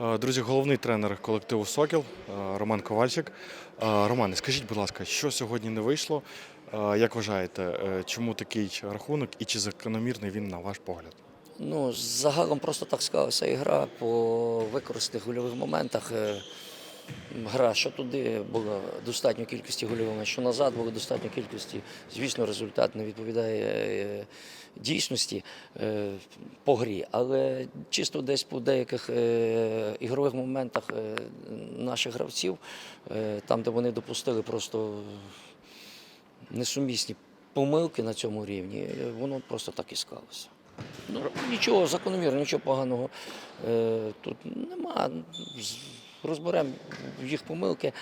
Е, Друзі, головний тренер колективу Сокіл е, Роман Ковальчик. Е, Романе, скажіть, будь ласка, що сьогодні не вийшло? Як вважаєте, чому такий рахунок і чи закономірний він на ваш погляд? Ну, загалом просто так склалася ігра по використаних гольових моментах. Гра, що туди було достатньо кількості гольових що назад було достатньо кількості. Звісно, результат не відповідає е, дійсності е, по грі. Але чисто десь по деяких е, ігрових моментах наших гравців, там, де вони допустили просто несумісні помилки на цьому рівні, воно просто так і склалося. Ну, нічого закономірного, нічого поганого тут нема. Розберемо їх помилки,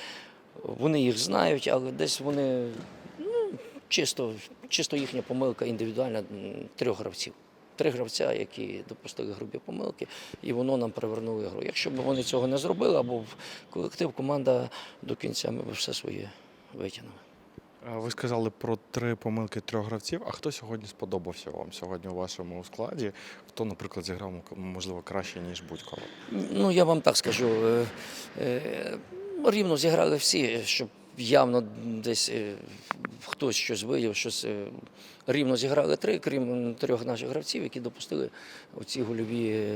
вони їх знають, але десь вони ну, чисто, чисто їхня помилка індивідуальна трьох гравців. Три гравця, які допустили грубі помилки, і воно нам привернуло гру. Якщо б вони цього не зробили, або колектив, команда до кінця ми б все своє витягнули. Е, Ви сказали про три помилки трьох гравців. А хто сьогодні сподобався вам сьогодні у вашому складі? Хто, наприклад, зіграв можливо краще ніж будь-коли? Ну, я вам так скажу. е, е, Рівно зіграли всі, щоб явно десь хтось щось виявив, щось рівно зіграли три, крім трьох наших гравців, які допустили оці гольові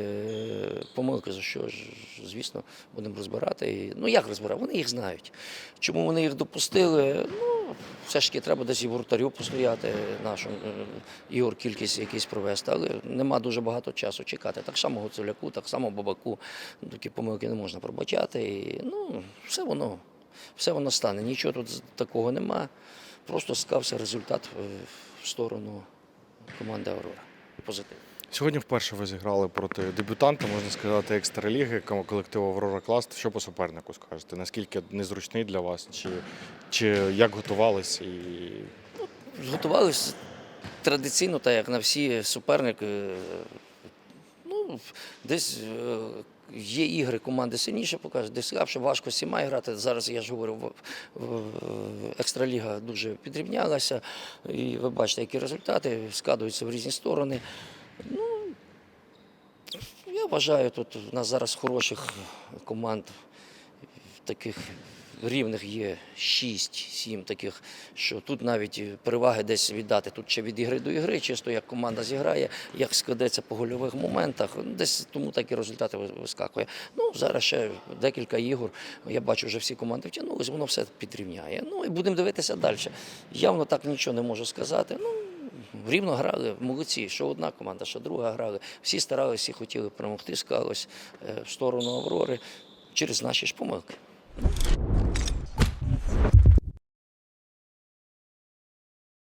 помилки, за що ж, звісно, будемо розбирати. Ну як розбирати? Вони їх знають. Чому вони їх допустили? Ну, все ж таки треба десь і воротарю постояти нашому е, ігор кількість якісь провести, але нема дуже багато часу чекати. Так само Гуцуляку, так само Бабаку. Ну, Такі помилки не можна пробачати. І, ну, все воно, все воно стане. Нічого тут такого нема. Просто склався результат е, в сторону команди Аврора. Позитивно. Сьогодні вперше ви зіграли проти дебютанта, можна сказати, екстраліги колективу Аврора Класт. Що по супернику скажете? Наскільки незручний для вас? Чи, чи як готувались? І Готувалися традиційно, так як на всі суперники. Ну, десь е, є ігри, команди сильніше покажуть, десь слабше, важко всіма грати. Зараз я ж говорю, екстраліга дуже підрівнялася. І ви бачите, які результати складуються в різні сторони. Ну, я вважаю, тут у нас зараз хороших команд таких рівних є 6-7 таких, що тут навіть переваги десь віддати. Тут ще від ігри до ігри, чисто як команда зіграє, як складеться по гольових моментах. Ну, Десь тому такі результати вискакує. Ну, зараз ще декілька ігор. Я бачу, вже всі команди втягнулись, воно все підрівняє. Ну і будемо дивитися далі. Явно так нічого не можу сказати. Ну, Рівно грали, молодці, що одна команда, що друга грали. Всі старалися, і хотіли перемогти, склалось е, в сторону Аврори через наші ж помилки.